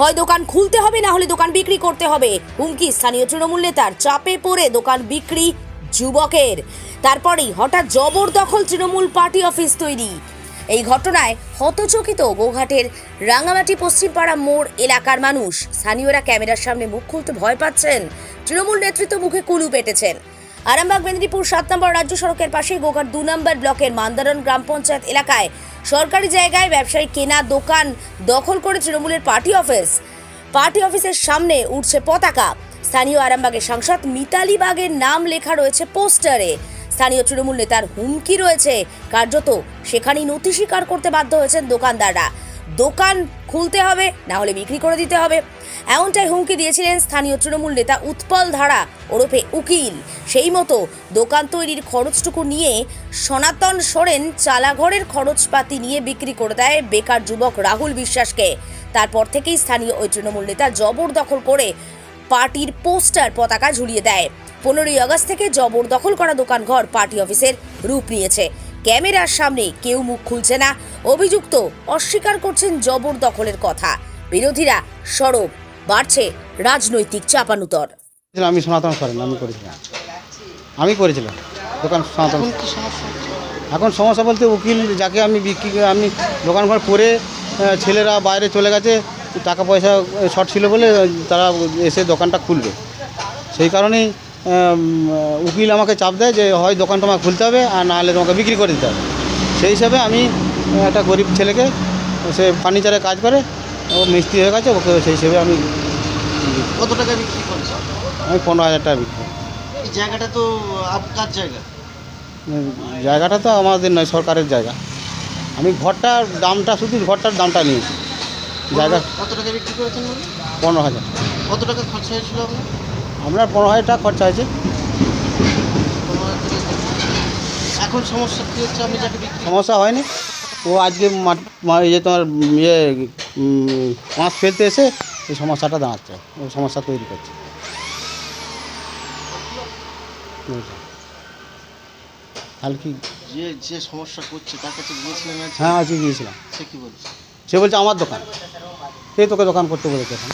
হয় দোকান খুলতে হবে, না হলে দোকান বিক্রি করতে হবে। হুমকি, স্থানীয় তৃণমূল নেতার চাপে পড়ে দোকান বিক্রি যুবকের। তারপরেই হঠাৎ জবরদখল তৃণমূল পার্টি অফিস তৈরি। এই ঘটনায় হতচকিত গোঘাটের রাঙামাটি পশ্চিমপাড়া মোড় এলাকার মানুষ। স্থানীয়রা ক্যামেরার সামনে মুখ খুলতে ভয় পাচ্ছেন। তৃণমূল নেতৃত্ব মুখে কুলু পেটেছেন। আরামবাগ, মেদিনীপুর, সাত নম্বর রাজ্য সড়কের পাশে গোঘাট দু নম্বর ব্লকের মান্দারন গ্রাম পঞ্চায়েত এলাকায় সরকারি জায়গায় ব্যবসায়ী কেনা দোকান দখল করে তৃণমূলের পার্টি অফিস। পার্টি অফিসের সামনে উঠছে পতাকা। স্থানীয় আরামবাগের সাংসদ মিতালি বাগের নাম লেখা রয়েছে পোস্টারে। স্থানীয় তৃণমূল নেতার হুমকি রয়েছে। কার্যত সেখানেই নথি স্বীকার করতে বাধ্য হয়েছেন দোকানদাররা। দোকান খুলতে হবে না হলে বিক্রি করে দিতে হবে। এমনটাই হুমকি দিয়েছিলেন স্থানীয় তৃণমূল নেতা উৎপল ধারা, ওরফে উকিল। সেই মতো দোকান তৈরির খরচটুকু নিয়ে সনাতন সোরেন চালাঘরের খরচপাতি নিয়ে বিক্রি করে দেয় বেকার যুবক রাহুল বিশ্বাসকে। তারপর থেকেই স্থানীয় ওই তৃণমূল নেতা জবরদখল করে পার্টির পোস্টার পতাকা ঝুলিয়ে দেয়। পনেরোই আগস্ট থেকে জবরদখল করা দোকানঘর পার্টি অফিসের রূপ নিয়েছে। ক্যামেরার সামনে কেউ মুখ খুলছে না। অভিযুক্ত অস্বীকার করছেন জবরদখলের কথা। বিরোধীরা সরব বাড়ছে রাজনৈতিক চাপানুতর। আমি সনাতন করেন আমি করেছিলাম আমি করেছিলাম দোকান সনাতন এখন সমস্যা? এখন সমস্যা বলতে উকিল যাকে আমি বিক্রি আমি দোকান ঘর করে ছেলেরা বাইরে চলে গেছে টাকা পয়সা শর্ট ছিল বলে তারা এসে দোকানটা খুলবে। সেই কারণেই উকিল আমাকে চাপ দেয় যে হয় দোকান তোমাকে খুলতে হবে আর না হলে তোমাকে বিক্রি করে দিতে হবে। সেই হিসাবে আমি একটা গরিব ছেলেকে সে ফার্নিচারে কাজ করে ও মিস্ত্রি হয়ে গেছে ওকে সেই হিসেবে আমি কত টাকা বিক্রি করছে? আমি পনেরো হাজার টাকা বিক্রি করি। এই জায়গাটা তো আপনার জায়গা? জায়গাটা তো আমাদের নয় সরকারের জায়গা। আমি ঘরটার দামটা শুধু ঘরটার দামটা নিয়েছি। জায়গা কত টাকা বিক্রি করেছেন পনেরো হাজার। কত টাকা খরচা হয়েছিল আপনার? আপনার পনেরো হাজার টাকা খরচা খরচা। এখন সমস্যা কী হচ্ছে? আমি যাকে সমস্যা হয়নি। ও আজকে এই তোমার ইয়ে মাছ ফেলতে এসে এই সমস্যাটা দাঁড়াচ্ছে। ও সমস্যা তৈরি করছে? তাহলে কি? যে যে সমস্যা করছে তার কাছে গিয়েছিলেন হ্যাঁ আজকে গিয়েছিলাম। সে কি বলছে? সে বলছে আমার দোকান। কে তোকে দোকান করতে বলেছে এখন।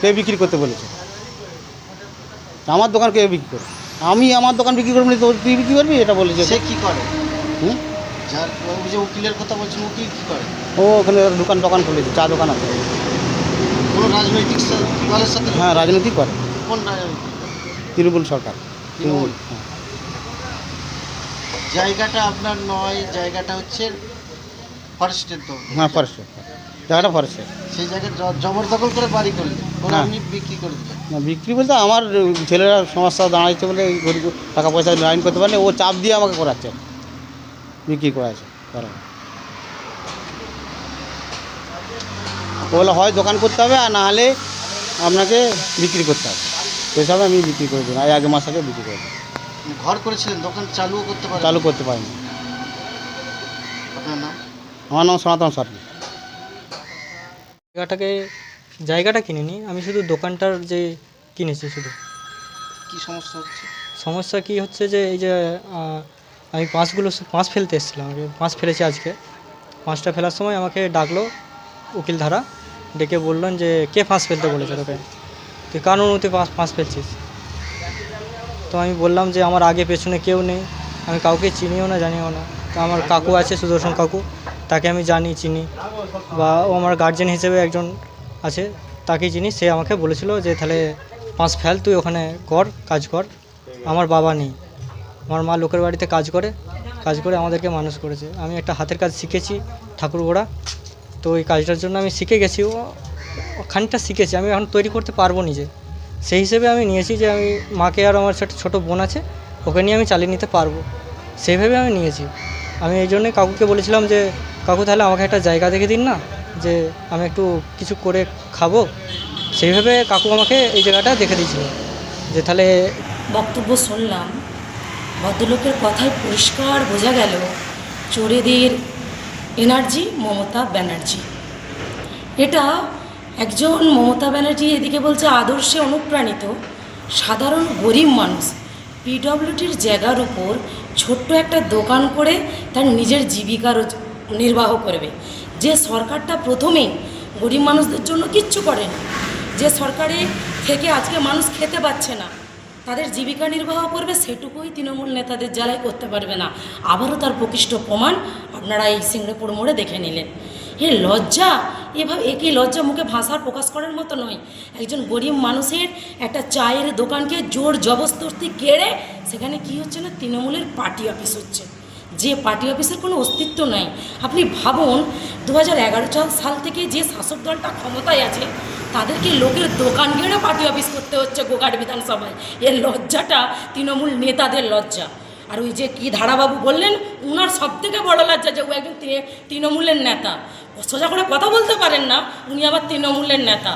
কে বিক্রি করতে বলেছে। আমার দোকান কে বিক্রি করবে? আমি আমার দোকান বিক্রি করব না, তো তুই বিক্রি করবি? এটা বলেছে সে কি করে? হুম? যার যে উকিলের কথা বলছেন উকিল কি করে? ও ওখানে দোকান দোকান খুলেছে চা দোকান আছে। কোনো রাজনৈতিক দলের সাথে হ্যাঁ রাজনীতি করে। কোন রাজনৈতিক তৃণমূল সরকার। তৃণমূল? জায়গাটা আপনার নয় জায়গাটা হচ্ছে ফরেস্টের তো হ্যাঁ ফরেস্টের জায়গাটা ফরেস্টের সেই জায়গায় জবরদখল করে বাড়ি করলেন হ্যাঁ। আপনি বিক্রি করে দিলেন? না বিক্রি বলতে আমার ছেলেরা সমস্যা দাঁড়াইছে বলে এই গরিব টাকা পয়সা লাইন করতে পারেনি ও চাপ দিয়ে আমাকে করাচ্ছে। বিক্রি করাচ্ছে করা বলে হয় দোকান করতে হবে আর না হলে আপনাকে বিক্রি করতে হবে। সেই হিসাবে আমি বিক্রি করে দিই এই আগে মাস আগে বিক্রি করে দিই ঘর করেছিলেন দোকান চালুও করতে পারেন চালু করতে পারিনি। আপনার নাম? আমার নাম সনাতন সরকার। জায়গাটাকে জায়গাটা কিনিনি আমি শুধু দোকানটার যে কিনেছি শুধু। কি সমস্যা হচ্ছে? সমস্যা কি হচ্ছে যে এই যে আমি পাঁচগুলো পাঁচ ফেলতে এসেছিলাম আমি পাঁচ ফেলেছি আজকে। পাঁচটা ফেলার সময় আমাকে ডাকলো উকিল ধারা ডেকে বললেন যে কে পাঁচ ফেলতে বলেছে তোকে? তুই কারণ তুই পাঁচ পাঁচ ফেলছিস? তো আমি বললাম যে আমার আগে পেছনে কেউ নেই আমি কাউকে চিনিও না জানিও না। তো আমার কাকু আছে সুদর্শন কাকু। তাকে আমি জানি, চিনি বা ও আমার গার্জেন হিসেবে একজন আছে, তাকে চিনি। সে আমাকে বলেছিল যে, তাহলে পাঁচ ফেল, তুই ওখানে কর, কাজ কর। আমার বাবা নেই। আমার মা লোকের বাড়িতে কাজ করে কাজ করে আমাদেরকে মানুষ করেছে। আমি একটা হাতের কাজ শিখেছি ঠাকুর গোড়া তো ওই কাজটার জন্য আমি শিখে গেছি। ও খানিকটা শিখেছি। আমি এখন তৈরি করতে পারব নিজে। সেই হিসেবে আমি নিয়েছি যে, আমি মাকে আর আমার ছোটো ছোটো বোন আছে, ওকে নিয়ে আমি চালিয়ে নিতে পারব। সেইভাবে আমি নিয়েছি। আমি এই জন্যই কাকুকে বলেছিলাম যে, কাকু, তাহলে আমাকে একটা জায়গা দেখে দিন না, যে আমি একটু কিছু করে খাব। সেইভাবে কাকু আমাকে এই জায়গাটা দেখে দিয়েছিল, যে তাহলে বক্তব্য শুনলাম, ভদ্রলোকের কথায় পরিষ্কার বোঝা গেল চোরেদের এনার্জি, মমতা ব্যানার্জি। এটা একজন মমতা ব্যানার্জি এদিকে বলছে আদর্শে অনুপ্রাণিত, সাধারণ গরিব মানুষ। পিডব্লিউডির জায়গার উপর ছোট্ট একটা দোকান করে তার নিজের জীবিকা নির্বাহ করবে। যে সরকারটা প্রথমেই গরিব মানুষদের জন্য কিচ্ছু করে না, যে সরকারি থেকে আজকে মানুষ খেতে পাচ্ছে না, তাদের জীবিকা নির্বাহ করবে সেটুকুই তৃণমূল নেতাদের জ্বালায় করতে পারবে না। আবারও তার প্রকৃষ্ট প্রমাণ আপনারা এই সিংড়েপুর মোড়ে দেখে নিলেন। এ লজ্জা এভাবে একই লজ্জা মুখে ভাষার প্রকাশ করার মতো নয়। একজন গরিব মানুষের একটা চায়ের দোকানকে জোর জবরদস্তি কেড়ে সেখানে কি হচ্ছে না তৃণমূলের পার্টি অফিস হচ্ছে। যে পার্টি অফিসের কোনো অস্তিত্ব নাই। আপনি ভাবুন দু হাজার সাল থেকে যে শাসক দলটা ক্ষমতায় আছে, তাদেরকে লোকের দোকান গেড়ে পার্টি অফিস করতে হচ্ছে গোঘাট বিধানসভায়। এর লজ্জাটা তৃণমূল নেতাদের লজ্জা। আর ওই যে কি ধারাবাবু বললেন, উনার সব থেকে বড় লজ্জা যে ও একজন তৃণমূলের নেতা। ও সোজা করে কথা বলতে পারেন না, উনি আবার তৃণমূলের নেতা।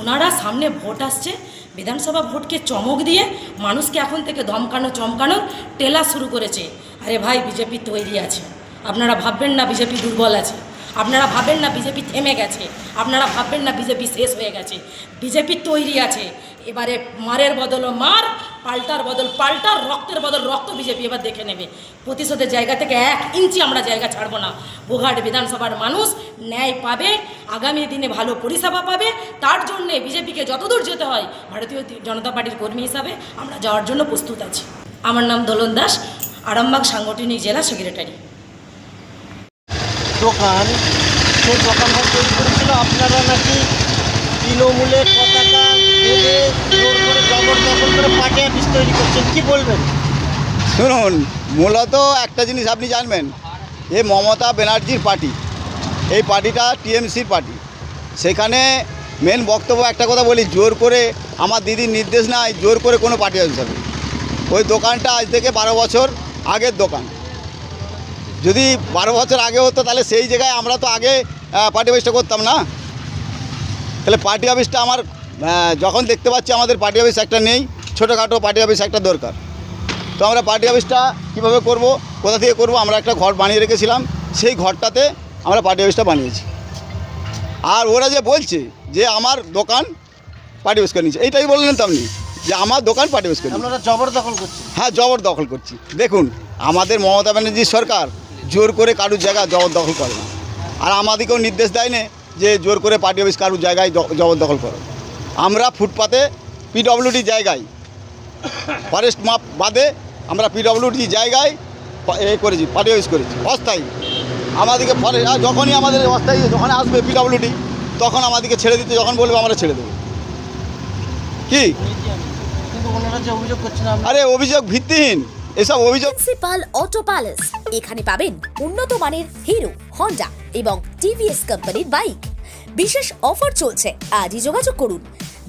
ওনারা সামনে ভোট আসছে, বিধানসভা ভোটকে চমক দিয়ে মানুষকে এখন থেকে ধমকানো, চমকানো টেলা শুরু করেছে। আরে ভাই, বিজেপি তৈরি আছে। আপনারা ভাববেন না বিজেপি দুর্বল আছে। আপনারা ভাবেন না বিজেপি থেমে গেছে। আপনারা ভাববেন না বিজেপি শেষ হয়ে গেছে। বিজেপি তৈরি আছে। এবারে মারের বদল মার পাল্টার বদল, পাল্টার রক্তের বদল, রক্ত বিজেপি এবার দেখে নেবে। প্রতিশোধের জায়গা থেকে এক ইঞ্চি আমরা জায়গা ছাড়বো না। বোঘাট বিধানসভার মানুষ ন্যায় পাবে, আগামী দিনে ভালো পরিষেবা পাবে, তার জন্যে বিজেপিকে যতদূর যেতে হয়, ভারতীয় জনতা পার্টির কর্মী হিসাবে আমরা যাওয়ার জন্য প্রস্তুত আছি। আমার নাম দোলন দাস, আরামবাগ সাংগঠনিক জেলা সেক্রেটারি। দোকান, সেই দোকানটা তৈরি করেছিল আপনারা নাকি তৃণমূলের করে পার্টি অফিস তৈরি বলবেন? শুনুন, মূলত একটা জিনিস আপনি জানবেন, এ মমতা ব্যানার্জির পার্টি, এই পার্টিটা টিএমসির পার্টি। সেখানে মেন বক্তব্য একটা কথা বলি, জোর করে আমার দিদির নির্দেশ নাই, জোর করে কোনো পার্টি অফিস হবে ওই দোকানটা আজ থেকে বারো বছর আগের দোকান। যদি বারো বছর আগে হতো, তাহলে সেই জায়গায় আমরা তো আগে পার্টি অফিসটা করতাম না। তাহলে পার্টি অফিসটা আমার যখন দেখতে পাচ্ছি আমাদের পার্টি অফিস একটা নেই ছোটোখাটো পার্টি অফিস একটা দরকার। তো আমরা পার্টি অফিসটা কীভাবে করব কোথা থেকে করব আমরা একটা ঘর বানিয়ে রেখেছিলাম সেই ঘরটাতে আমরা পার্টি অফিসটা বানিয়েছি। আর ওরা যে বলছে যে আমার দোকান পার্টি অফিস করে নিচ্ছে এইটাই বললেন তো আপনি যে আমার দোকান পার্টি অফিস করে। আপনারা জবরদখল করছেন। হ্যাঁ জবরদখল করছি। দেখুন আমাদের মমতা ব্যানার্জির সরকার জোর করে কারুর জায়গা জবরদখল করে না। আর আমাদেরকেও নির্দেশ দেয় না যে জোর করে পার্টি অফিস কারুর জায়গায় জবরদখল করো। আমরা ফুটপাতে পিডব্লিউডি জায়গায়। ফরেস্ট মাপ বাদে আমরা পিডব্লিউডি জায়গায় এ করেছি পার্টি অফিস করেছি অস্থায়ী। আমাদেরকে ফরেস্ট যখনই আমাদের অস্থায়ী যখন আসবে পিডব্লিউডি তখন আমাদেরকে ছেড়ে দিতে যখন বলবে আমরা ছেড়ে দেবো। কি? কিন্তু ওনারা যে অভিযোগ করছেন আপনারা আরে অভিযোগ ভিত্তিহীন। এসব অভিযোগ প্রিন্সিপাল অটো প্যালেস এখানে পাবেন উন্নত মানের হিরো হন্ডা এবং টিভিএস কোম্পানির বাইক বিশেষ অফার চলছে। আজই যোগাযোগ করুন।